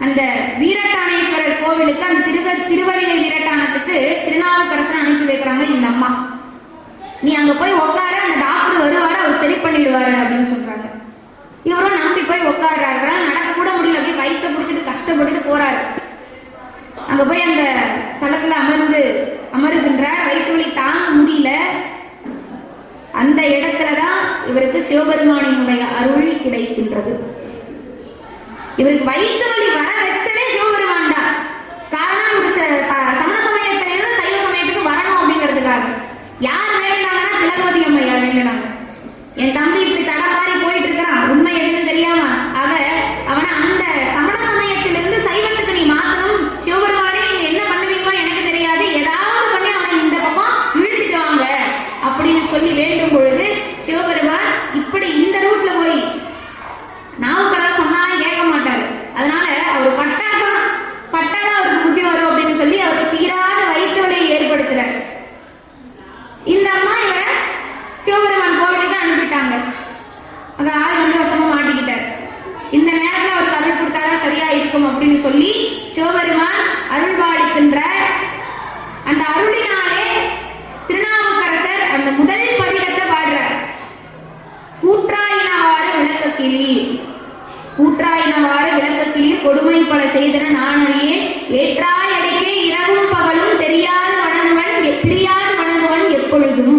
அந்த வீரட்டானேஸ்வரர் கோவிலுக்கு அந்த திருக திருவதிகை வீரட்டானத்துக்கு திருநாவுக்கரசர் அனுப்பி வைக்கிறாங்க இந்த அம்மா. நீ அங்க போய் உட்கார அந்த டாக்டர் வருவாரு அவர் சரி பண்ணிடுவாரு அப்படின்னு சொல்றாங்க. இவரும் நம்பி போய் உட்கார்றாரு நடக்க கூட முடியல. அப்படியே வயிற்ற பிடிச்சிட்டு கஷ்டப்பட்டுட்டு போறாரு. அங்க போய் அந்த தளத்துல அமர்ந்து அமருகின்றார். வயிற்று வலி தாங்க முடியல. அந்த இடத்துலதான் இவருக்கு சிவபெருமானினுடைய அருள் கிடைக்கின்றது. இவருக்கு வயிற்று வலி வர வச்சதே சிவபெருமான் தான். காரணம் ஒரு ச- சமண சமயத்தில இருந்து சைவ சமயத்துக்கு வரணும் அப்படிங்கிறதுக்காக. யார் வேண்டாங்கன்னா திலகவதி அம்மையார் வேண்டாம் என் தம்பி இப்படி தடமாறி போயிட்டு இருக்கிறான் உண்மை எதுன்னு தெரியாம அவ அவனை அந்த சமண சமயத்திலிருந்து சைவத்துக்கு நீ மாத்தணும் சிவபெருமானே நீங்க என்ன பண்ணுவீங்களோ எனக்கு தெரியாது ஏதாவது பண்ணி அவனை இந்த பக்கம் இழுத்துட்டு வாங்க அப்படின்னு சொல்லி வேண்டும் பொழுது சிவபெருமான் இப்படி இந்த ரூட்ல போய் நாவுக்கெல்லாம் சொன்னாலும் கேட்க மாட்டாரு அதனால அவர் பட்டாதான் பட்டாதான் அவருக்கு புத்தி வரும் அப்படின்னு சொல்லி அவருக்கு தீராத வயிற்று வலியை ஏற்படுத்துறார் இந்த அம்மா இவரை சிவபெருமான் கோவிலுக்கு அனுப்பிட்டாங்க அங்க ஆள் வந்து வசமா மாட்டிக்கிட்டார் இந்த நேரத்துல அவருக்கு அருள் கொடுத்தாதான் சரியா இருக்கும் அப்படின்னு சொல்லி சிவபெருமான் அருள் பாலிக்கின்ற அந்த அருளினாலே திருநாவுக்கரசர் அந்த முதல் பதிகத்தை பாடுறார் கூற்றாயினவாறு விளக்க கிளி கூற்றாயினவாறு விளக்க கிளி கொடுமை பல செய்தன நான் அறியேன் ஏற்றாய் அடைக்கே இரவும் பகலும் தெரியாது வணங்குவன் எ- பிரியாது வணங்குவன் எப்பொழுதும்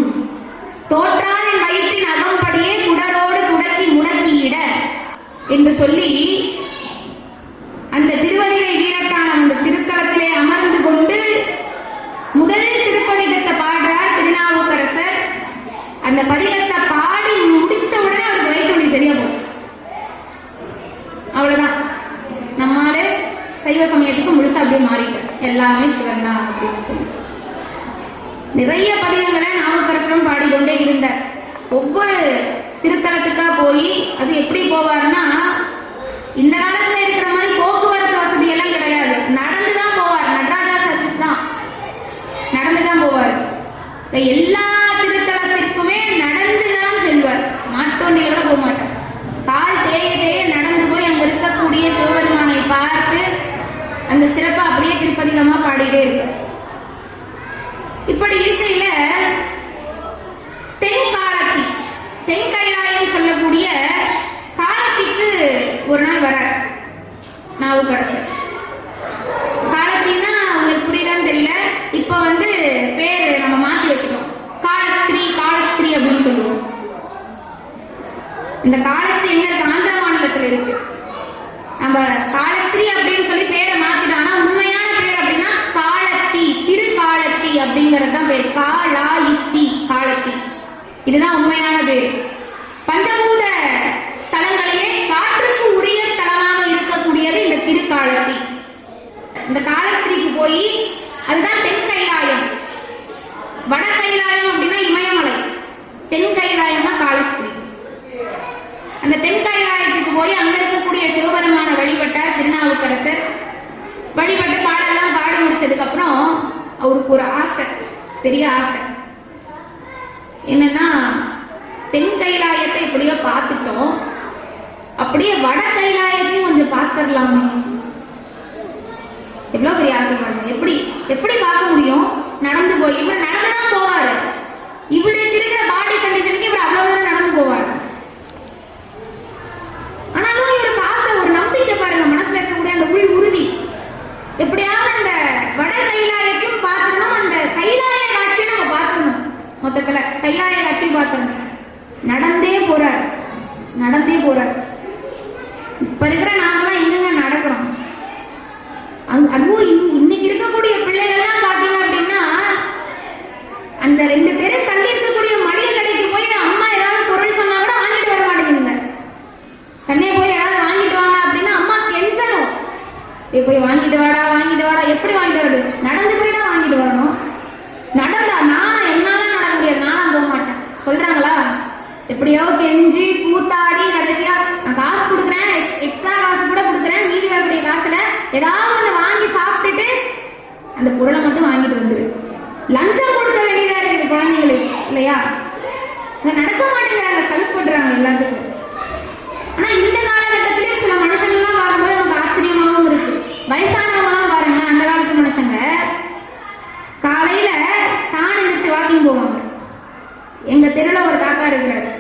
தோற்றாரின் வயிற்றின் அகம்படியே குடரோடு துடக்கி முடக்கியிட என்று சொல்லி அந்த திருவதிகை வீரட்டான அந்த திருத்தலத்திலே அமர்ந்து கொண்டு முதல் திருப்பதிகத்தை பாடுறார் திருநாவுக்கரசர் அந்த பதிகத்தை பாடி முடிச்ச உடனே அவருக்கு வயிற்று வலி சரியா போச்சு அவ்வளவுதான் நம்மாலே சைவ சமயத்துக்கு முழுசா அப்படியே மாறிட்டார் எல்லாமே சிவன் தான் அப்படின்னு சொல்லி நிறைய பதிகங்களை நாவுக்கரசரும் பாடிக்கொண்டே இருந்தார் ஒவ்வொரு திருத்தலத்துக்கா போய் அது எப்படி போவார்னா இந்த காலத்துல இருக்கிற மாதிரி போக்குவரத்து வசதி எல்லாம் கிடையாது நடந்து தான் போவார் நடராஜா சர்வீஸ் தான் நடந்து தான் போவார் எல்லா திருத்தலத்திற்குமே நடந்து தான் செல்வார் மாட்டோண்டில கூட போக மாட்டார் கால் தேய தேய நடந்து போய் அங்க இருக்கக்கூடிய சிவபெருமானை பார்த்து அந்த சிறப்பை அப்படியே திருப்பதிகமா பாடிட்டே இருப்பார் இப்படி இருக்கையில தென் காலத்தி தென் கைலாயம் சொல்லக்கூடிய காலத்திக்கு ஒரு நாள் வரார் நாவுக்கரசர் காலத்தின்னா உங்களுக்கு புரியுதான்னு தெரியல இப்ப வந்து பேர் நம்ம மாத்தி வச்சுட்டோம் காலஸ்திரீ காலஸ்திரீ அப்படின்னு சொல்லுவோம் இந்த காலஸ்திரீ எங்க இருக்கு ஆந்திர மாநிலத்துல இருக்கு. நம்ம காலஸ்திரி அப்படின்னு சொல்லி பேரை மாத்திட்டோம்னா உண்மையான பேர் அப்படின்னா காலத்தி திருக்காலத்தி அப்படிங்கிறது தான் பேர். காலாயித்தி காலத்தி இதுதான் உண்மையான பேர். பஞ்சபூத ஸ்தலங்களிலே காற்றுக்கு உரிய ஸ்தலமாக இருக்கக்கூடியது இந்த திருக்காலத்தி இந்த காலஸ்திரிக்கு போய் அதுதான் தென் கைலாயம் வட கைலாயம் அப்படின்னா இமயமலை தென் கைலாயம் தான் காலஸ்திரி அந்த தென் கைலாயத்துக்கு போய் அங்க இருக்கக்கூடிய சிவபெருமான வழிபட்டார் திருநாவுக்கரசர் வழிபட்டு பாடெல்லாம் பாடி முடிச்சதுக்கு அப்புறம் அவருக்கு ஒரு ஆசை பெரிய ஆசை. என்னன்னா தென் கைலாயத்தை இப்படியோ பார்த்துட்டோம். அப்படியே வட கைலாயத்தையும் கொஞ்சம் பார்த்துடலாமே. எவ்வளவு பெரிய ஆசை பாருங்க. எப்படி எப்படி பார்க்க முடியும்? நடந்து போய் இவர் நடந்து தான் போவாரு இவருக்கு இருக்கிற பாடி கண்டிஷனுக்கு இவர் அவ்வளவு தூரம் நடந்து போவார் ஆனாலும் இவருக்கு ஆசை ஒரு நம்பிக்கை பாருங்க மனசுல இருக்கக்கூடிய அந்த உள் உறுதி எப்படியாவது அந்த வட கைலாயத்தையும் பார்க்கணும் அந்த கைலாய காட்சியை நம்ம பார்க்கணும் மொத்தத்துல கையாய காட்சி பார்த்தோம் நடந்தே போறார். நடந்தே போறார். இப்ப இருக்கிற நாமெல்லாம் எங்கெங்க நடக்கிறோம்? அதுவும் இன்- இன்னைக்கு இருக்கக்கூடிய பிள்ளைகள்லாம் பாத்தீங்க அப்படின்னா அந்த ரெண்டு பேரும் தள்ளி இருக்கக்கூடிய மளிகை கடைக்கு போய் அம்மா ஏதாவது பொருள் சொன்னா கூட வாங்கிட்டு வர மாட்டேங்குதுங்க. கண்ணே போய் யாராவது வாங்கிட்டு வாங்க அப்படின்னா அம்மா கெஞ்சணும். ஏய் போய் வாங்கிட்டு வாடா எப்படியோ கெஞ்சி கூத்தாடி கடைசியா நான் காசு கொடுக்குறேன் எக்ஸ்ட்ரா காசு கூட கொடுக்குறேன் மீதி வரக்கூடிய காசுல ஏதாவது ஒன்று வாங்கி சாப்பிட்டுட்டு அந்த பொருளை மட்டும் வாங்கிட்டு வந்துரு. லஞ்சம் கொடுக்க வேண்டியதா இருக்குது குழந்தைங்களுக்கு இல்லையா? நடக்க மாட்டேங்கிறாங்க சலுப்படுறாங்க எல்லாத்துக்கும். ஆனா இந்த காலகட்டத்திலயும் சில மனுஷங்கள்லாம் பார்க்கும்போது நமக்கு ஆச்சரியமாகவும் இருக்கு. வயசானவங்கலாம் பாருங்க அந்த காலத்து மனுஷங்க. காலையில தான் இருந்துச்சு வாக்கிங் போவாங்க. எங்க தெருவில் ஒரு தாத்தா இருக்கிறாரு.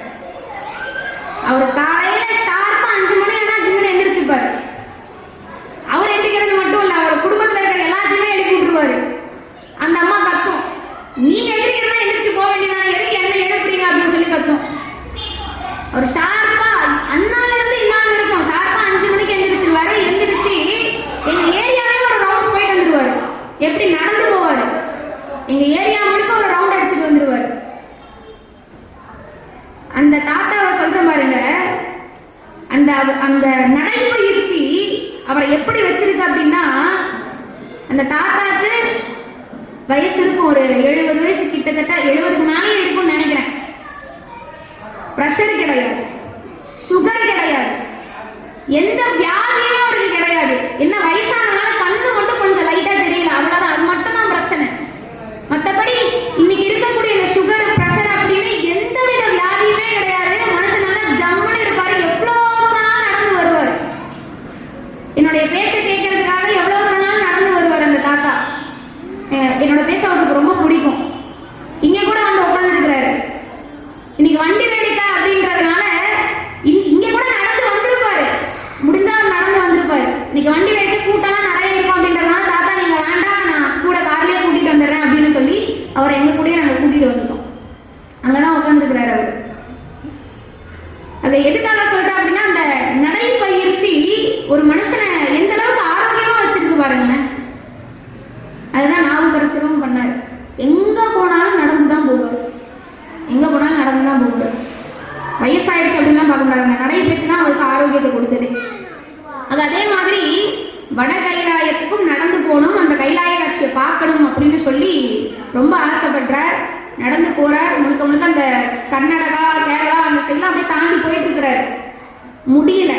எந்த அவருக்கு கிடையாது. என்ன வயசானனால கண்ணு மட்டும் கொஞ்சம் லைட்டா தெரியல. அவ்வளவுதான் அது மட்டும் தான் பிரச்சனை. மத்தபடி இன்னைக்கு இருக்கக்கூடிய இந்த சுகர் பிரஷர் அப்படின்னு எந்த வித வியாதியுமே கிடையாது. மனுஷன் நல்லா ஜம்முன்னு இருப்பாரு. எவ்வளவு நாள் நடந்து வருவார். என்னுடைய பேச்சை கேட்கறதுக்காக எவ்வளவு நாள் நடந்து வருவார் அந்த தாத்தா. என்னோட பேச்சு அவருக்கு ரொம்ப பிடிக்கும் இங்க கூட வந்து உட்கார்ந்து இன்னைக்கு வண்டி வேடிக்கை அப்படின்றதுனால இ- இங்க கூட நடந்து வந்திருப்பாரு முடிஞ்சா அவர் நடந்து வந்திருப்பாரு இன்னைக்கு வண்டி வேடிக்கை கூட்டம்லாம் நிறைய இருக்கும் அப்படின்றதுனால தாத்தா நீங்க வேண்டாம் நான் கூட கார்லயே கூட்டிட்டு வந்துடுறேன் அப்படின்னு சொல்லி அவரை எங்க கூடயே நாங்க கூட்டிட்டு வந்துட்டோம் அங்கதான் உட்காந்துருக்கிறாரு அவர் அதை எதுக்காக சொல்றேன் அப்படின்னா அந்த நடைப்பயிற்சி ஒரு மனுஷனை எந்த அளவுக்கு ஆரோக்கியமா வச்சிருக்கு பாருங்களேன் அதுதான் நாவுக்கரசரும் பண்ணாரு எங்க போனாலும் நடந்து தான் போவார் எங்க போனாலும் நடந்து தான் போவார் வயசாயிடுச்சு அப்படின்லாம் பார்க்க முடியாது அந்த நடைபயிற்சி தான் அவருக்கு கொடுத்தது. அது அதே மாதிரி வட கைலாயத்துக்கும் நடந்து போகணும் அந்த கைலாய காட்சியை பார்க்கணும் அப்படின்னு சொல்லி ரொம்ப ஆசைப்படுறார். நடந்து போறார். முழுக்க முழுக்க அந்த கர்நாடகா கேரளா அந்த சைட்லாம் அப்படியே தாண்டி போயிட்டு இருக்கிறாரு. முடியல.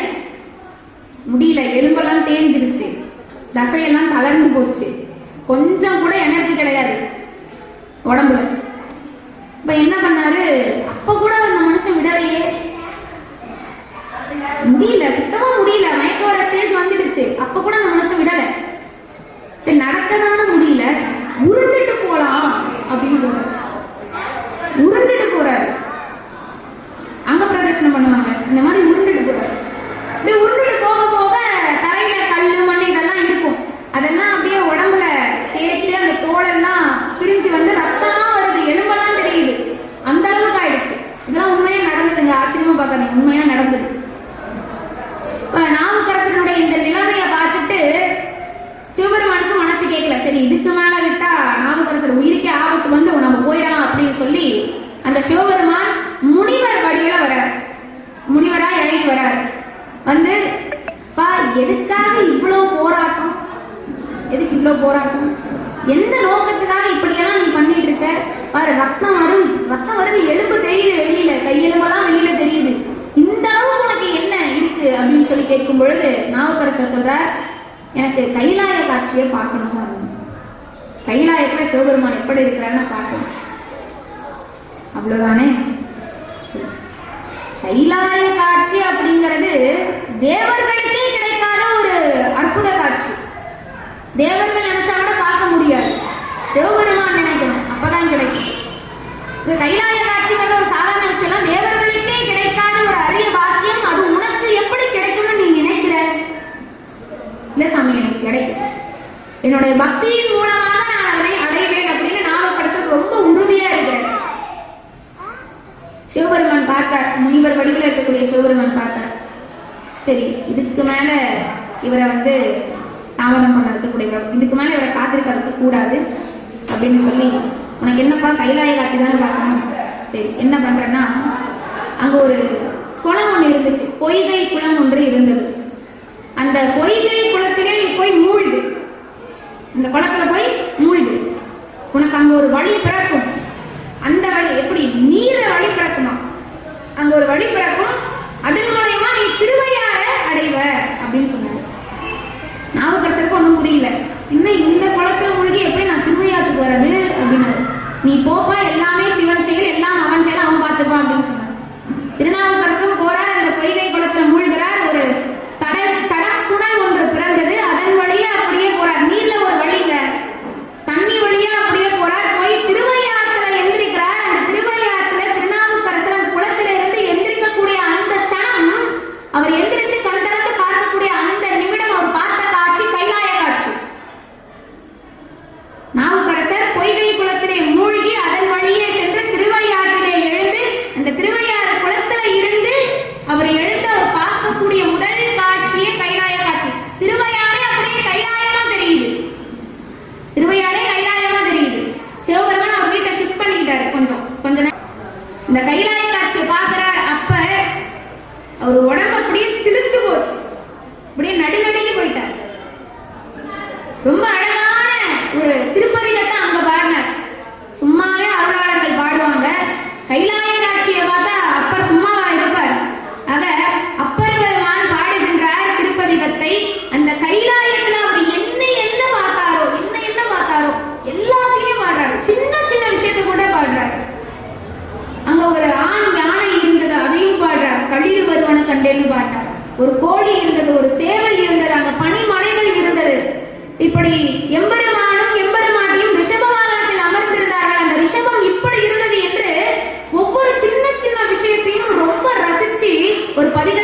முடியல. எலும்பெல்லாம் தேஞ்சிருச்சு. தசையெல்லாம் தளர்ந்து போச்சு. கொஞ்சம் கூட எனர்ஜி கிடையாது உடம்புல. இப்ப என்ன பண்ணாரு? அப்ப கூட அந்த மனுஷன் விடலையே. முடியல சுத்தமா முடியல. மயக்க வர ஸ்டேஜ் வந்துடுச்சு. அப்ப கூட அந்த மனசு விடல. சரி நடக்கதான முடியல. உருண்டுட்டு போலாம் அப்படின்னு உருண்டுட்டு போறாரு. அங்க பிரதர்ஷனம் பண்ணுவாங்க. இந்த மாதிரி உருண்டுட்டு போறாரு அப்படியே உருண்டுட்டு போக போக தரையில கல்லு மண் இதெல்லாம் இருக்கும் அதெல்லாம் அப்படியே உடம்புல தேய்ச்சி அந்த தோலெல்லாம் பிரிஞ்சு வந்து ரத்தம்லாம் வருது எலும்பெல்லாம் தெரியுது அந்த அளவுக்கு ஆயிடுச்சு இதெல்லாம் உண்மையா நடந்ததுங்க ஆச்சரியமா பார்க்காதீங்க உண்மையா நடந்தது இப்ப நாவுக்கரசனுடைய இந்த நிலைமையை பார்த்துட்டு சிவபெருமானுக்கு மனசு கேட்கல சரி இதுக்கு மேல விட்டா நாவுக்கரசர் உயிருக்கே ஆபத்து வந்து நம்ம போயிடலாம் அப்படின்னு சொல்லி அந்த சிவபெருமான் முனிவர் வடிவில வர்றார் முனிவரா இறங்கி வர்றார் வந்து பா எதுக்காக இவ்வளவு போராட்டம் எதுக்கு இவ்வளவு போராட்டம் எந்த நோக்கத்துக்காக இப்படியெல்லாம் நீ பண்ணிட்டு இருக்க பாரு ரத்தம் வரும் ரத்தம் வருது எலும்பு தெரியுது வெளியில கையெலும்பெல்லாம் வெளியில தெரியுது இந்த அளவுக்கு உனக்கு என்ன இருக்கு அப்படின்னு சொல்லி கேட்கும் பொழுது நாவுக்கரசர் சொல்றார் எனக்கு கைலாய காட்சியை பார்க்கணும் அப்படின்னு. கைலாயத்துல சிவபெருமான் எப்படி இருக்கிறான்னு பார்க்கணும். அவ்வளவுதானே? கைலாய காட்சி அப்படிங்கிறது தேவர்களுக்கே கிடைக்காத ஒரு அற்புத காட்சி. தேவர்கள் நினைச்சா கூட பார்க்க முடியாது. சிவபெருமான் நினைக்கணும். அப்பதான் கிடைக்கும். இந்த கைலாய காட்சிங்கிறது ஒரு சாதாரண விஷயம் தேவர்களுக்கே கிடைக்காத ஒரு அரிய பாக்கியம். அது உனக்கு எப்படி கிடைக்கும்னு நீ நினைக்கிற? இல்ல சாமி எனக்கு கிடைக்கும். என்னுடைய பக்தியின் மூலமாக நான் அதை அடைவேன் அப்படின்னு நாமக்கரசர் ரொம்ப உறுதியா இருக்கிறார் சிவபெருமான் பார்த்தார் முனிவர் வடிவில் இருக்கக்கூடிய சிவபெருமான் பார்த்தார் சரி இதுக்கு மேல இவரை வந்து தாமதம் பண்ண கூடிய இதுக்கு மேல இவரை காத்திருக்கிறதுக்கு கூடாது அப்படின்னு சொல்லி உனக்கு என்னப்பா கைலாய காட்சி தானே பார்க்கணும்? சரி என்ன பண்றேன்னா அங்க ஒரு குளம் ஒன்று இருந்துச்சு. பொய்கை குளம் ஒன்று இருந்தது. அந்த பொய்கை குளத்திலே நீ போய் மூழ்கு. அந்த குளத்துல போய் மூழ்கு. உனக்கு அங்க ஒரு வழி பிறக்கும் அந்த வழி எப்படி நீர வழி பிறக்குமா அங்க ஒரு வழி பிறக்கும். அதன் மூலயமா நீ திருவையார அடைவ அப்படின்னு சொன்னாரு. நாவுக்கரசருக்கு ஒன்றும் புரியல. இன்னும் இந்த குளத்துல மூழ்கி எப்படி நான் திருவையாத்துக்கு வர்றது? அப்படின்னாரு. நீ போப்பா எல்லாமே சிவன் அதையும் பாடுறாங்க. கல்லீடு வருவன கண்டேன்னு பாட்டாங்க. ஒரு கோழி இருந்தது ஒரு சேவல் இருந்தது அங்க பனி மலைகள் இருந்தது. இப்படி எம்பெருமானும் எம்பெருமாட்டியும் ரிஷபவாகனத்தில் அமர்ந்திருந்தார்கள். அந்த ரிஷபம் இப்படி இருந்தது என்று ஒவ்வொரு சின்ன சின்ன விஷயத்தையும் ரொம்ப ரசிச்சு ஒரு பதிக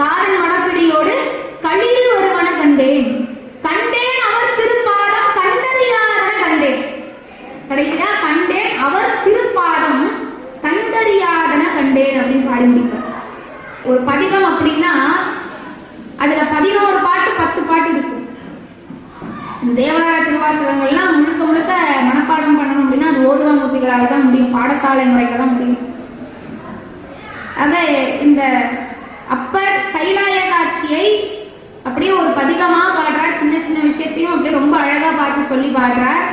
காதல் மனப்பிடியோடு களிறு வருவன கண்டேன். கண்டேன் அவர் திருப்பாதம் கண்டறியாதன கண்டேன். கடைசியா கண்டேன் அவர் திருப்பாதம் கண்டறியாதன கண்டேன் அப்படின்னு பாடி முடிப்பார் ஒரு பதிகம் அப்படின்னா அதுல பதினோரு பாட்டு பத்து பாட்டு இருக்கு. இந்த தேவார திருவாசகங்கள்லாம் முழுக்க முழுக்க மனப்பாடம் பண்ணணும் அப்படின்னா அது ஓதுவாமூர்த்திகளால தான் முடியும். பாடசாலை முறைகள் தான் முடியும். ஆக இந்த அப்பர் கைலாயகாட்சியை அப்படியே ஒரு பதிகமா பாடுறார். சின்ன சின்ன விஷயத்தையும் அப்படியே ரொம்ப அழகா பார்த்து சொல்லி பாடுறார்.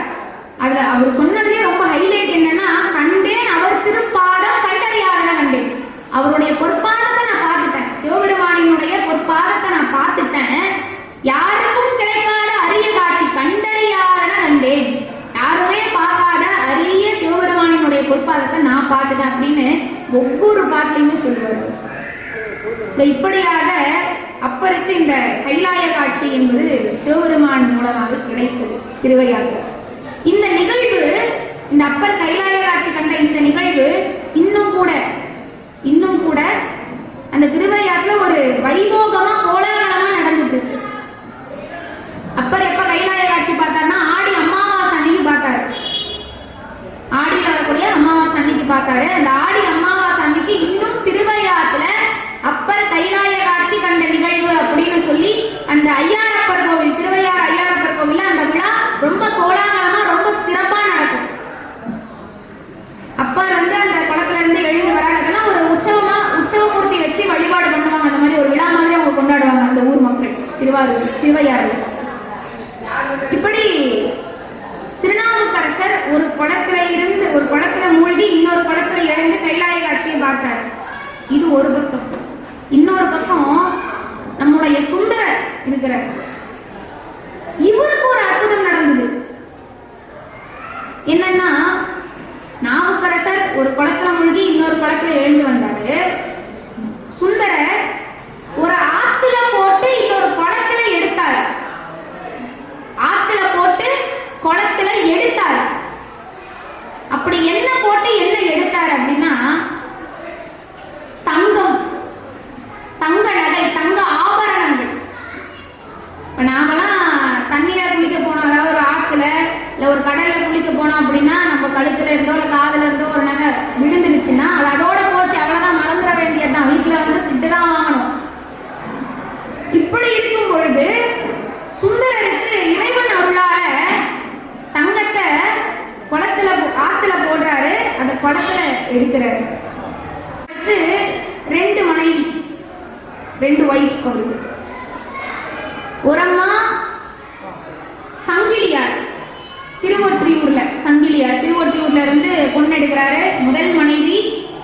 அதுல அவர் சொன்னதுலயே ரொம்ப ஹைலைட் என்னன்னா கண்டேன் அவர் திருப்பாதம் கண்டறியாதன கண்டேன். அவருடைய பொற்பாதத்தை நான் பார்த்துட்டேன். சிவபெருமானினுடைய பொற்பாதத்தை நான் பார்த்துட்டேன். யாருக்கும் கிடைக்காத அரிய காட்சி கண்டறியாதன கண்டேன். யாருமே பார்க்காத அரிய சிவபெருமானினுடைய பொற்பாதத்தை நான் பார்த்துட்டேன். அப்படின்னு ஒவ்வொரு பாட்டிலையுமே சொல்லுவார். இப்படியாக அப்பருக்கு இந்த கைலாய காட்சி என்பது சிவபெருமான் மூலமாக கிடைத்தது திருவையாற்று இந்த நிகழ்வு இந்த அப்பர் கைலாய காட்சி கண்ட இந்த நிகழ்வு இன்னும் கூட இன்னும் கூட அந்த திருவையாற்றுல ஒரு வைபோகமா கோலாகலமா நடந்துட்டு இருக்கு அப்பர் எப்ப கைலாய காட்சி பார்த்தாருன்னா ஆடி அமாவாசை அன்னைக்கு பார்த்தாரு. ஆடியில் வரக்கூடிய அமாவாசை அன்னைக்கு பார்த்தாரு. அந்த ஆடி அமாவாசை அன்னைக்கு இன்னும் அப்பர் ஆட்சி காட்சி கண்ட நிகழ்வு அப்படின்னு சொல்லி அந்த ஐயாரப்பர் கோவில் திருவையாறு ஐயாரப்பர் கோவில்ல அந்த விழா ரொம்ப கோலாகலமா ரொம்ப சிறப்பா நடக்கும். அப்பர் வந்து அந்த குளத்துல இருந்து எழுந்து வராங்கன்னா ஒரு உற்சவமா உற்சவமூர்த்தி வச்சு வழிபாடு பண்ணுவாங்க. அந்த மாதிரி ஒரு விழா மாதிரி அவங்க கொண்டாடுவாங்க அந்த ஊர் மக்கள் திருவாரூர் திருவையாறு. இப்படி திருநாவுக்கரசர் ஒரு குளத்துல இருந்து ஒரு குளத்துல மூழ்கி இன்னொரு குளத்துல இழந்து கைலாய காட்சியை பார்த்தார். இது ஒரு பக்கம். இன்னொரு பக்கம் நம்முடைய சுந்தர இருக்கிற இவருக்கு ஒரு அற்புதம் நடந்தது. என்னன்னா நாவுக்கரசர் ஒரு குளத்துல மூழ்கி இன்னொரு குளத்துல எழுந்து வந்தாரு. சுந்தரர் ஒரு ஆத்துல போட்டு இன்னொரு குளத்துல எடுத்தாரு ஆத்துல போட்டு குளத்துல எடுத்தாரு அப்படி என்ன போட்டு என்ன எடுத்தாரு அப்படின்னா தங்கம் தங்க நகை தங்க ஆபரணங்கள் இப்போ நாமெல்லாம் தண்ணியில குளிக்க போனோம். அதாவது ஒரு ஆத்துல இல்ல ஒரு கடல்ல குளிக்க போனோம் அப்படின்னா நம்ம கழுத்துல இருந்தோ இல்ல காதுல இருந்தோ ஒரு நகை விழுந்துருச்சுன்னா அது அதோட போச்சு. அவ்வளவுதான் மறந்துட வேண்டியதுதான். வீட்டுல வந்து திட்டுதான் வாங்கணும். இப்படி இருக்கும் பொழுது சுந்தரருக்கு இறைவன் அருளால தங்கத்தை குளத்துல போ- ஆத்துல போடுறாரு. அந்த குளத்துல எடுக்கிறாரு. அடுத்து ரெண்டு மனைவி ரெண்டு ஒய்ஃப் அவருக்கு ஒரு அம்மா சங்கிலியார் திருவொற்றியூர்ல சங்கிலியார் திருவொற்றியூர்ல இருந்து பொண்ணு எடுக்கிறாரு முதல் மனைவி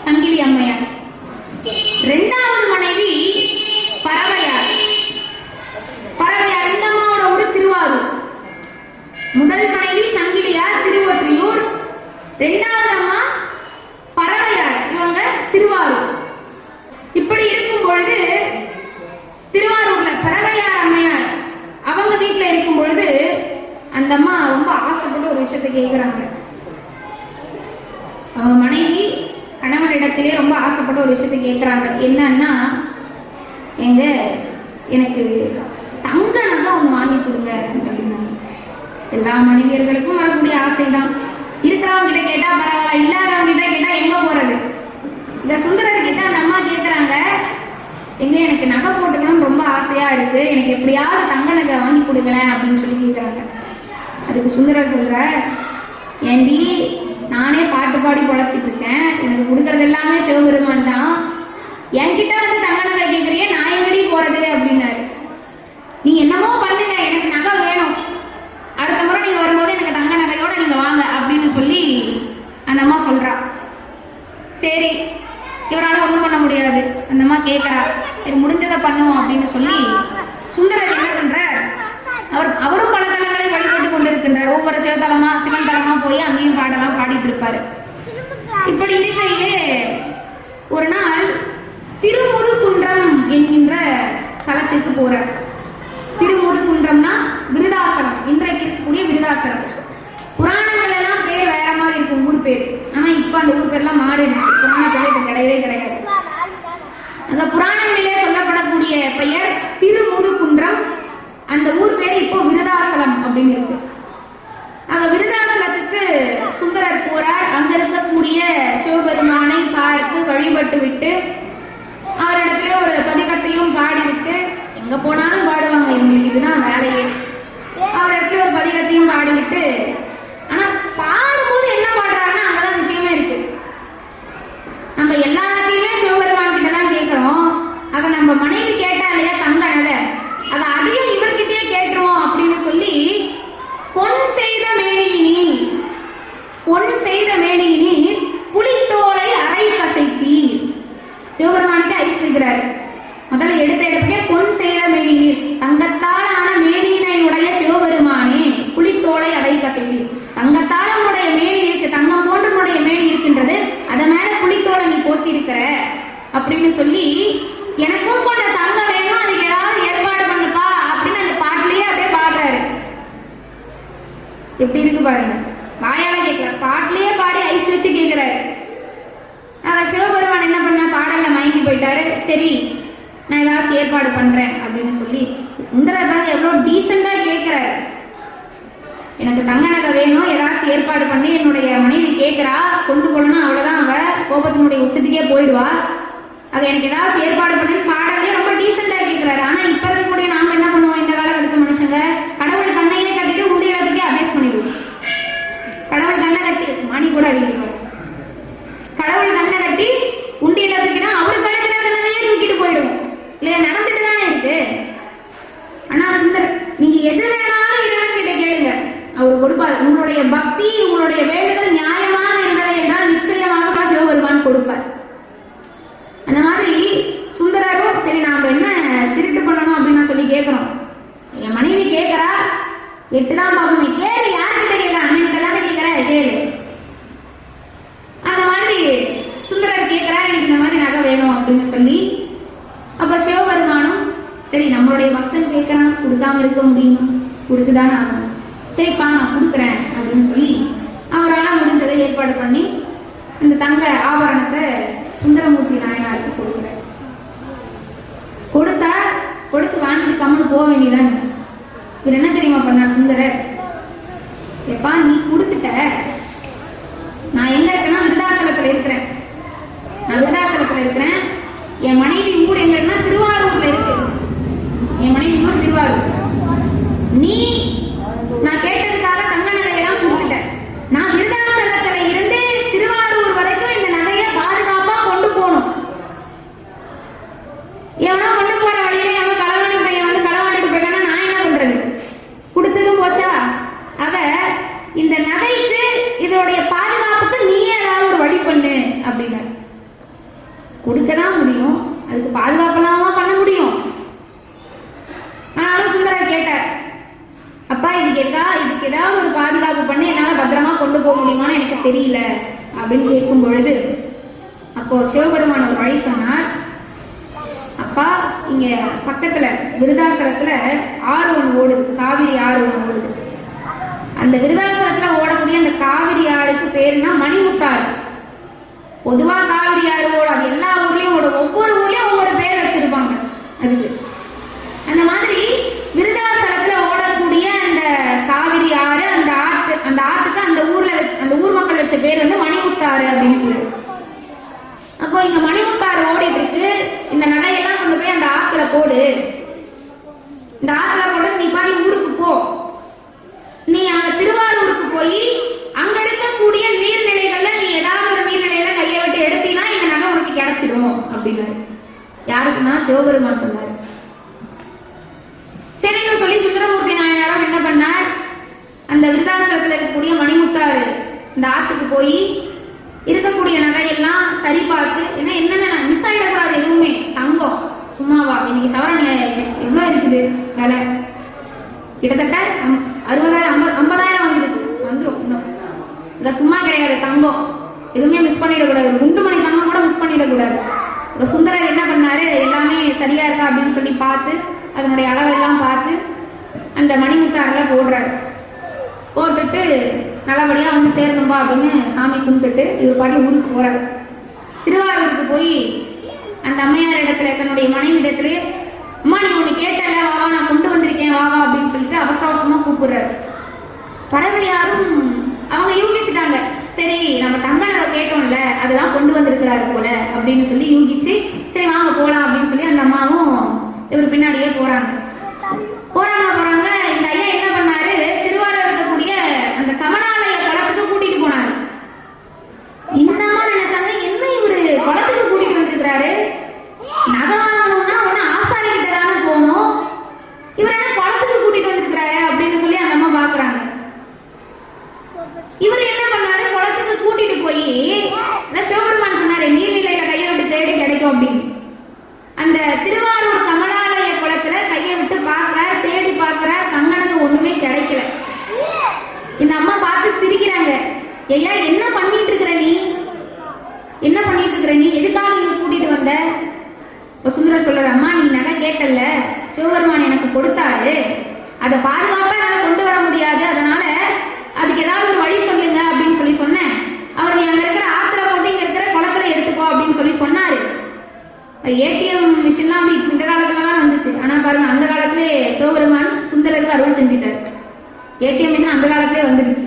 சங்கிலி அம்மையார் ரெண்டாவது மனைவி பறவையார் பறவையார் இந்த அம்மாவோட ஊரு திருவாரூர் முதல் மனைவி சங்கிலியார் திருவொற்றியூர் ரெண்டாவது அம்மா பறவையார் இவங்க திருவாரூர் இப்படி இருக்கும் பொழுது திருவாரூர்ல பறவையார் அம்மையார் அவங்க வீட்ல இருக்கும் பொழுது அந்த அம்மா ரொம்ப ஆசைப்பட்டு ஒரு விஷயத்தை கேக்குறாங்க. அவங்க மனைவி கணவனிடத்திலே ரொம்ப ஆசைப்பட்டு ஒரு விஷயத்தை கேக்குறாங்க. என்னன்னா எங்க எனக்கு தங்க நகை ஒன்று வாங்கி கொடுங்க அப்படின்னாங்க எல்லா மனைவியர்களுக்கும் வரக்கூடிய ஆசைதான். இருக்கிறவங்க கிட்ட கேட்டா பரவாயில்ல இல்லாதவங்க கிட்ட கேட்டா எங்க போறது? இந்த சுந்தரர் கிட்ட அந்த அம்மா கேக்குறாங்க. எங்க எனக்கு நகை போட்டுக்கணும்னு ரொம்ப ஆசையா இருக்கு. எனக்கு எப்படியாவது தங்க நகை வாங்கி கொடுங்களேன் அப்படின்னு சொல்லி கேட்குறாங்க அதுக்கு சுந்தரர் சொல்ற ஏண்டி நானே பாட்டு பாடி பொழைச்சிட்டு இருக்கேன். எனக்கு கொடுக்கறது எல்லாமே சிவபெருமான் தான். என்கிட்ட வந்து தங்க நகை கேட்குறிய நான் எங்கடி போறது? அப்படின்னாரு. நீ என்னமோ பண்ணுங்க எனக்கு நகை வேணும். அடுத்த முறை நீங்க வரும்போது எனக்கு தங்க நகையோட நீங்க வாங்க அப்படின்னு சொல்லி அந்த அம்மா சொல்றா. சரி இவரால் ஒன்றும் பண்ண முடியாது. அந்த அம்மா கேட்கறா சரி முடிஞ்சதை பண்ணுவோம் அப்படின்னு சொல்லி சுந்தரர் என்ன பண்றார்? அவர் அவரும் பல தலங்களை வழிபட்டு கொண்டிருக்கின்றார். ஒவ்வொரு சிவத்தலமா சிவன் தலமா போய் அங்கேயும் பாடலாம் பாடிட்டு இருப்பாரு. இப்படி இருக்கையிலே ஒரு நாள் திருமுதுகுன்றம் என்கின்ற தலத்திற்கு போறார். திருமுதுகுன்றம்னா விருதாசலம். இன்றைக்கு இருக்கக்கூடிய விருதாசலம். புராணங்கள் எல்லாம் பேர் வேற மாதிரி இருக்கும் ஊர் பேர். ஆனா இப்ப அந்த ஊர் பேர்லாம் மாறிடுச்சு. புராணத்துல இப்ப கிடையவே கிடையாது. அந்த புராண சொல்லப்படக்கூடிய பெயர் திருமுதுகுன்றம். அந்த ஊர் பேர் இப்போ விருதாசலம் அப்படின்னு இருக்கு அங்க விருதாசலத்துக்கு சுந்தரர் போறார். அங்க இருக்கக்கூடிய சிவபெருமானை பார்த்து வழிபட்டு விட்டு அவரிடத்துல ஒரு பதிகத்தையும் பாடிவிட்டு எங்க போனாலும் பாடுவாங்க எங்களுக்கு இதுதான் வேலையே. அவரிடத்துல ஒரு பதிகத்தையும் பாடிவிட்டு ஆனா பாடும்போது என்ன பாடுறாருன்னா அங்கதான் விஷயமே இருக்கு நம்ம எல்லாத்தையுமே சிவபெருமான் கிட்ட தான் கேட்கிறோம் ஆக நம்ம மனைவி கேட்டா இல்லையா தங்க நகை அதை அதையும் இவர்கிட்டயே கேட்டுருவோம் அப்படின்னு சொல்லி பொன் செய்த மேனியினி பொன் செய்த மேனியினி புலித்தோலை அரை கசைத்தி சிவபெருமானுக்கு ஐஸ் வைக்கிறாரு. முதல்ல எடுத்த எடுப்பே பொன் செய்த மேனினீர் தங்கத்தால் ஆன மேனியினை உடைய சிவபெருமானே புலித்தோலை அரை கசைத்தி தங்கத்தால் உன்னுடைய மேனி இருக்கு தங்கம் போன்ற உன்னுடைய மேனி இருக்கின்றது அதை மேல புலித்தோலை நீ போத்தி இருக்கிற அப்படின்னு சொல்லி எனக்கும் கொஞ்சம் தங்கம் வேணும் அதுக்கு ஏதாவது ஏற்பாடு பண்ணுப்பா அப்படின்னு அந்த பாட்டிலேயே அப்படியே பாடுறாரு எப்படி இருக்கு பாருங்க. வாயால கேட்கல பாட்டிலேயே பாடி ஐஸ் வச்சு கேட்கிறாரு ஆக சிவபெருமான் என்ன பண்ண? பாடல்ல மயங்கி போயிட்டாரு. சரி நான் ஏதாச்சும் ஏற்பாடு பண்றேன் அப்படின்னு சொல்லி சுந்தரர் பாருங்க எவ்வளவு டீசெண்டா கேட்கிறாரு எனக்கு தங்க நகை வேணும். ஏதாச்சும் ஏற்பாடு பண்ணி என்னுடைய மனைவி கேட்கிறா கொண்டு போகலன்னா அவ்வளவுதான் அவ. கோபத்தினுடைய உச்சத்துக்கே போயிடுவா. அது எனக்கு ஏதாச்சும் ஏற்பாடு பண்ணி பாடலே ரொம்ப டீசெண்டா கேட்கிறாரு ஆனா இப்ப இருக்கக்கூடிய நாம என்ன பண்ணுவோம்? இந்த காலகட்டத்து மனுஷங்க கடவுள் கண்ணையே நல்ல கட்டி. மணி கூட அடிக்கிறோம் கடவுள் நல்ல கட்டி உண்டியில தூக்கினா அவரு கழுத்துல தூக்கிட்டு போயிடும். இல்லையா நடந்துட்டு தானே இருக்கு. ஆனா சுந்தர் நீங்க எது வேணாலும் இறைவன் கிட்ட கேளுங்க. அவர் கொடுப்பார். உங்களுடைய பக்தி உங்களுடைய வேண்டுதல் நியாயமாக இருந்தது என்றால் நிச்சயமாக சிவபெருமான் கொடுப்பார் அந்த மாதிரி சுந்தரரும் சரி நாம என்ன திருட்டு பண்ணணும் அப்படின்னு நான் சொல்லி கேட்கிறோம் என் மனைவி கேட்கறா எட்டு தான் பாப்போமே கேளு யார்கிட்ட கேட்கறா அண்ணன் தானே கேட்கறா கேளு அந்த மாதிரி சுந்தரர் கேட்கிறார் எனக்கு இந்த மாதிரி நகை வேணும் அப்படின்னு சொல்லி அப்ப சிவபெருமானும் சரி நம்மளுடைய பக்தன் கேட்கறான் கொடுக்காம இருக்க முடியுமா கொடுத்துதானே ஆகணும் சரிப்பா நான் கொடுக்குறேன் அப்படின்னு சொல்லி அவரால் முடிஞ்சதை ஏற்பாடு பண்ணி அந்த தங்க ஆபரணத்தை சுந்தரமூர்த்தி நாயனாருக்கு கொடுக்குறார் கொடுத்தா கொடுத்து வாங்கிட்டு கம்முன்னு போக வேண்டியதானே இவர் என்ன தெரியுமா பண்ணார் சுந்தரர் எப்பா நீ கொடுத்துட்ட நான் எங்க இருக்கேன்னா விருதாசலத்துல இருக்கிறேன் நான் விருதாசலத்துல இருக்கிறேன் என் மனைவி ஊர் எங்க இருக்குன்னா திருவாரூர்ல இருக்கு என் மனைவி ஊர் திருவாரூர் நீ நான் கேட்டதுக்காக தங்க நகையெல்லாம் கொடுத்துட்ட நான் விருதாசலத்துல இருந்து திருவாரூர் வரைக்கும் இந்த நகையை பாதுகாப்பா கொண்டு போகணும் எவனோ கொண்டு போற வழியில எவன் களவாணி பையன் வந்து களவாண்டிட்டு போயிட்டானா நான் என்ன பண்றது கொடுத்ததும் போச்சா அவ இந்த நகைக்கு இதோடைய பாதுகாப்புக்கு நீயே ஏதாவது ஒரு வழி பண்ணு அப்படின்னு கொடுக்க தான் முடியும் அதுக்கு பாதுகாப்பெல்லாமா பண்ண முடியும் ஆனாலும் சுந்தரர் கேட்டார் அப்பா இதுக்கு எதா இதுக்கு ஏதாவது ஒரு பாதுகாப்பு பண்ணி என்னால பத்திரமா கொண்டு போக முடியுமான்னு எனக்கு தெரியல அப்படின்னு கேட்கும் பொழுது அப்போ சிவபெருமான் ஒரு வழி சொன்னார் அப்பா இங்க பக்கத்துல விருதாசலத்துல ஆறு ஒன்று ஓடுது காவிரி ஆறு ஒன்று ஓடுது அந்த விருதாசலத்துல ஓடக்கூடிய அந்த காவிரி ஆறுக்கு பேருனா மணிமுத்தாறு. பொதுவா காவிரி ஆறு ஓடாது எல்லா ஊர்லயும் ஓடும். ஒவ்வொரு ஊர்லயும் ஒவ்வொரு பேர் வச்சிருப்பாங்க. அதுக்கு. அந்த மாதிரி விருதாசலத்துல ஓடக்கூடிய அந்த காவிரி ஆறு அந்த ஆத்து அந்த ஆத்துக்கு அந்த ஊர்ல அந்த ஊர் மக்கள் வச்ச பேர் வந்து மணிமுத்தாறு அப்படின்னு அப்போ இங்க மணிமுத்தாறு ஓடிட்டு இருக்கு இந்த நகையெல்லாம் கொண்டு போய் அந்த ஆத்துல போடு. இந்த ஆத்துல போடு நீ பாடி ஊருக்கு போ. நீ அங்க திருவாரூருக்கு போய் அங்க இருக்கக்கூடிய நீர்நிலைகள்ல நீ ஏதாவது ஒரு நீர்நிலையில கையை விட்டு எடுத்தீங்கன்னா இந்த நகை உனக்கு கிடைச்சிடும் அப்படின்னாரு. சொன்னா? சிவபெருமான் சொன்னார். சரின்னு சொல்லி சுந்தரமூர்த்தி நாயனாரும் என்ன பண்ணார்? அந்த விருதாசலத்துல இருக்கக்கூடிய மணிமுத்தாறு இந்த ஆத்துக்கு போய் இருக்கக்கூடிய நகையெல்லாம் சரி பார்த்து ஏன்னா என்னென்ன மிஸ் ஆகிடக்கூடாது எதுவுமே தங்கம் சும்மாவா இன்னைக்கு சவரன் எவ்வளோ எவ்வளவு இருக்குது விலை? கிட்டத்தட்ட அறுபதாயிரம் ஐம்பது ஐம்பதாயிரம் வந்துருச்சு வந்துடும் இன்னும். இங்க சும்மா கிடையாது தங்கம். எதுவுமே மிஸ் பண்ணிடக்கூடாது. ரெண்டு குண்டு மணி தங்கம் கூட மிஸ் பண்ணிடக்கூடாது. இந்த சுந்தரர் என்ன பண்ணாரு? எல்லாமே சரியா இருக்கா அப்படின்னு சொல்லி பார்த்து அதனுடைய அளவெல்லாம் பார்த்து அந்த மணிமுத்தாரில் போடுறாரு. போட்டுட்டு நல்லபடியாக வந்து சேரணும்பா அப்படின்னு சாமி கும்பிட்டுட்டு இவர் பாட்டு ஊருக்கு போகிறார் திருவாரூருக்கு போய் அந்த அம்மையார் இடத்துல தன்னுடைய மனைவி இடத்துல அம்மா நீ ஒண்ணு கேட்டல வா வா, நான் கொண்டு வந்திருக்கேன் வா வா அப்படின்னு சொல்லிட்டு அவசர அவசரமா கூப்பிடுறாரு. பறவை யாரும் அவங்க யூகிச்சுட்டாங்க. சரி நம்ம தங்க கேட்டோம்ல அதெல்லாம் கொண்டு வந்திருக்கிறாரு போல அப்படின்னு சொல்லி யூகிச்சு சரி வாங்க போலாம் அப்படின்னு சொல்லி அந்த அம்மாவும் இவர் பின்னாடியே போறாங்க போறாங்க இந்த ஐயா என்ன பண்ணாரு திருவாரூர் இருக்கக்கூடிய அந்த கமலாலய குளத்துக்கு கூட்டிட்டு போனாரு இந்த அம்மா நினைச்சாங்க என்ன இவரு குளத்துக்கு கூட்டிட்டு வந்திருக்கிறாரு நகை வாங்கணும்னா ஒண்ணு ஆசாரி கிட்ட தானே போகணும் இவர் என்ன குளத்துக்கு கூட்டிட்டு வந்திருக்கிறாரு அப்படின்னு சொல்லி அந்த அம்மா பாக்குறாங்க இவர் என்ன பண்ணாரு குளத்துக்கு கூட்டிட்டு போய் நான் சிவபெருமான் சொன்னாரு நீர்நிலையில கையை விட்டு தேடி கிடைக்கும் அப்படின்னு அந்த திருவாரூர் கமலாலய குளத்துல கையை விட்டு பார்க்கறார் தேடி பார்க்கறார் தங்கனது ஒண்ணுமே கிடைக்கல இந்த அம்மா பார்த்து சிரிக்கிறாங்க ஐயா என்ன பண்ணிட்டு இருக்கிற நீ என்ன பண்ணிட்டு இருக்கிற நீ எதுக்காக இங்க கூட்டிட்டு வந்த இப்ப சுந்தரர் சொல்றாரு அம்மா நீ நகை கேட்டல்ல சிவபெருமான் எனக்கு கொடுத்தாரு அதை பாதுகாப்பா என்னால கொண்டு வர முடியாது அதனால அதுக்கு ஏதாவது ஒரு வழி சொல்லுங்க அப்படின்னு சொல்லி சொன்னேன் அவர் நீ அங்க இருக்கிற ஆத்துல போட்டு இங்க இருக்கிற குளத்துல எடுத்துக்கோ அப்படின்னு சொல்லி சொன்னாரு ஏடிஎம் மிஷின்லாம் வந்து இந்த காலத்துல தான் வந்துச்சு. ஆனா பாருங்க அந்த காலத்திலே சிவபெருமான் சுந்தரருக்கு அருள் செஞ்சிட்டார். ஏடிஎம் மிஷின் அந்த காலத்திலே வந்துடுச்சு.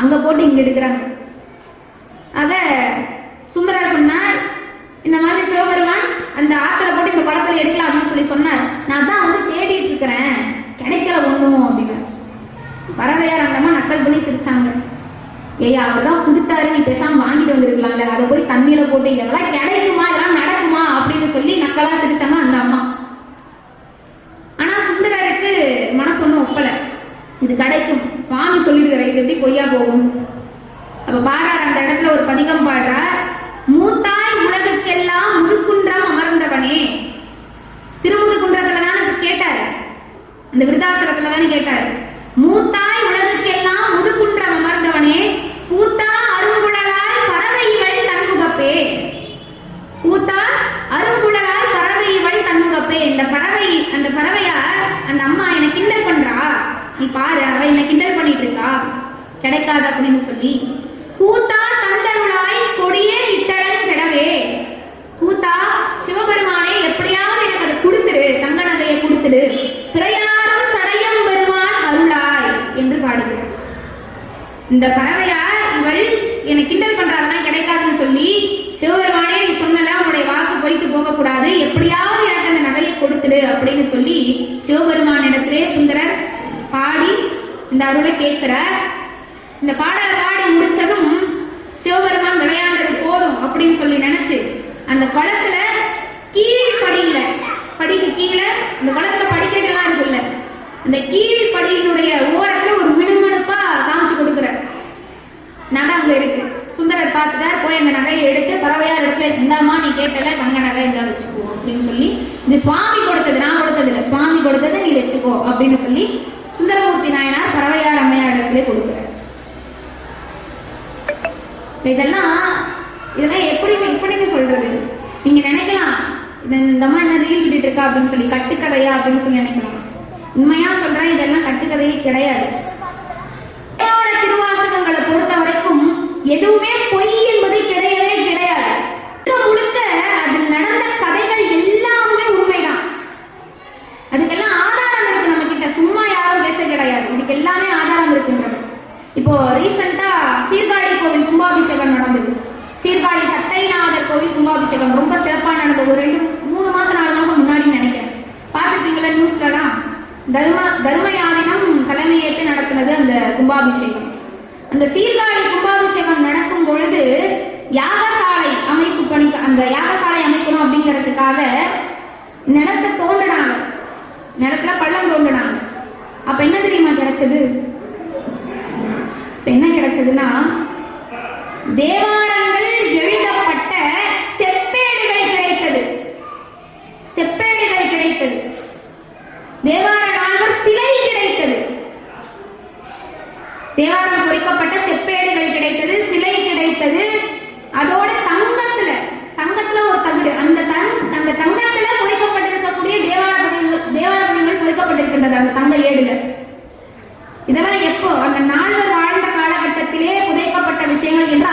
அங்க போட்டு இங்க எடுக்கிறாங்க. ஆக சுந்தரர் சொன்னார் இந்த மாதிரி சிவபெருமான் அந்த ஆத்துல போட்டு இந்த படத்துல எடுக்கலாம் அப்படின்னு சொல்லி சொன்னார். நான் தான் வந்து தேடிட்டு இருக்கிறேன். கிடைக்கல ஒண்ணும் அப்படின்னு வரவையார் அந்த நக்கல் பண்ணி சிரிச்சாங்க. ஏய் அவர் தான் கொடுத்தாரு. நீ பேசாம வாங்கிட்டு வந்திருக்கலாம்ல. அதை போய் தண்ணியில போட்டு இதெல்லாம் கிடைக்குமா? இதெல்லாம் அப்படின்னு சொல்லி நக்கலா சிரிச்சாங்க அந்த அம்மா. ஆனா சுந்தரருக்கு மனசு ஒன்றும் ஒப்பல. இது கிடைக்கும். சுவாமி சொல்லியிருக்கிற இது எப்படி பொய்யா போகும்? அப்ப பாடுறார் அந்த இடத்துல ஒரு பதிகம் பாடுறார். மூத்தாய் உலகுக்கெல்லாம் முதுக்குன்றம் அமர்ந்தவனே. திருமுதுகுன்றத்துல தானே இப்ப கேட்டாரு. அந்த விருதாசலத்துல தானே கேட்டாரு மூத்தாய் உலகுக்கெல்லாம் முதுகுன்றம் அமர்ந்தவனே பூத்தா அருங்குழலாய் பறவை இவள் தன்முகப்பே பூத்தா அருங்குழலாய் பறவை இவள் தன்முகப்பே இந்த பறவை அந்த பறவையார் அந்த அம்மா என்னை கிண்டல் பண்றா நீ பாரு அவ என்னை கிண்டல் பண்ணிட்டு இருக்கா கிடைக்காது அப்படின்னு சொல்லி கூத்தா தந்தருளாய் கொடியே இட்டழன் கிடவே கூத்தா சிவபெருமானே எப்படியாவது எனக்கு அதை கொடுத்துரு தங்க நகையை கொடுத்துடு பிறையாரும் சடையம் பெருமான் அருளாய் என்று பாடுகிறார் இந்த பறவையார் இவள் என்னை கிண்டல் பண்றாதெல்லாம் கிடைக்காதுன்னு சொல்லி சிவபெருமானே நீ சொன்னல உன்னுடைய வாக்கு பொய்த்து போக கூடாது எப்படியாவது எனக்கு அந்த நகையை கொடுத்துடு அப்படின்னு சொல்லி சிவபெருமான் இடத்திலே சுந்தரர் பாடி இந்த அருளை கேட்கிறார் இந்த பாடலை பாடி முடிச்சதும் சிவபெருமான் விளையாண்டது போதும் அப்படின்னு சொல்லி நினைச்சு அந்த குளத்துல கீழ் படியில படிக்கு கீழே அந்த குளத்துல படிக்கட்டெல்லாம் இருக்குல்ல அந்த கீழ் படியினுடைய ஓரத்துல ஒரு மினுமினுப்பா காமிச்சு கொடுக்குற நகை அங்க இருக்கு சுந்தரர் பார்த்துட்டார் போய் அந்த நகையை எடுத்து பறவையார் இடத்துல இந்தாம்மா நீ கேட்டல தங்க நகை இந்த வச்சுக்கோ அப்படின்னு இந்த சுவாமி கொடுத்தது நான் கொடுத்தது இல்லை. சுவாமி கொடுத்தது நீ வச்சுக்கோ அப்படின்னு சொல்லி சுந்தரமூர்த்தி நாயனார் பறவையார் அம்மையாரிடத்திலே கொடுக்குறார். இதெல்லாம் இதெல்லாம் எப்படி எப்படின்னு சொல்றது? நீங்க நினைக்கலாம். இந்த அம்மா என்ன ரீல் விட்டுட்டு இருக்கா அப்படின்னு சொல்லி கட்டுக்கதையா அப்படின்னு சொல்லி நினைக்கலாம். உண்மையா சொல்றேன் இதெல்லாம் கட்டுக்கதையே கிடையாது தேவார திருவாசகங்களை பொறுத்த வரைக்கும் எதுவுமே பொய் என்பது கிடையவே கிடையாது முழுக்க முழுக்க அதில் நடந்த கதைகள் எல்லாமே உண்மைதான் அதுக்கெல்லாம் ஆதாரம் இருக்கு நம்ம கிட்ட சும்மா யாரும் பேச கிடையாது இதுக்கு எல்லாமே ஆதாரம் இருக்குன்றது இப்போ ரீசெண்டா சீர்காழி கோவில் கும்பாபிஷேகம் நடந்தது. சீர்காழி சட்டைநாதர் கோவில் கும்பாபிஷேகம் ரொம்ப சிறப்பாக நடந்தது. ஒரு ரெண்டு மூணு மாசம் நாலு மாசம் முன்னாடி நினைக்கிறேன். பார்த்துருப்பீங்களா நியூஸ்லலாம் தர்ம தர்மயாதினம் தலைமையேற்று நடத்தினது அந்த கும்பாபிஷேகம். அந்த சீர்காழி கும்பாபிஷேகம் நடக்கும் பொழுது யாகசாலை அமைப்பு பணி அந்த யாகசாலை அமைக்கணும் அப்படிங்கிறதுக்காக நிலத்தை தோண்டினாங்க. நிலத்துல பள்ளம் தோண்டினாங்க. அப்ப என்ன தெரியுமா கிடைச்சது? இப்ப என்ன கிடைச்சதுன்னா தேவாரங்களில் எழுதப்பட்ட செப்பேடுகள் கிடைத்தது. செப்பேடுகள் கிடைத்தது. தேவார நால்வர் சிலை கிடைத்தது. தேவாரம் பொறிக்கப்பட்ட செப்பேடுகள் கிடைத்தது சிலை கிடைத்தது. அதோட தங்கத்துல தங்கத்துல ஒரு தகுடு அந்த தங் அந்த தங்கத்துல பொறிக்கப்பட்டிருக்கக்கூடிய தேவார தேவார பொறிக்கப்பட்டிருக்கின்றது அந்த தங்க ஏடுல. இதெல்லாம் எப்போ? அந்த நால்வர்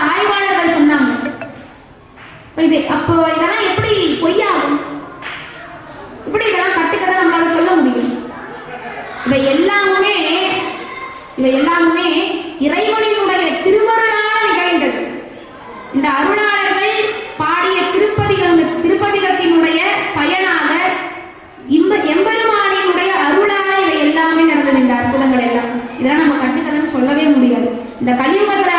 ஆய்வாளர்கள் சொன்னாங்க. இது அப்போ இதெல்லாம் எப்படி பொய்யாகும்? இப்படி இதெல்லாம் கட்டுக்கதை நம்மளால சொல்ல முடியும். இவை எல்லாமே இவை எல்லாமே இறைவனினுடைய திருவருளான நிகழ்ந்தது இந்த அருளாளர்கள் பாடிய திருப்பதிகள் திருப்பதிகத்தினுடைய பயனாக இம்ப எம்பெருமானினுடைய அருளால இவை எல்லாமே நடந்தது இந்த அற்புதங்கள் எல்லாம். இதெல்லாம் நம்ம கட்டுக்கதைன்னு சொல்லவே முடியாது. இந்த கலியுகத்துல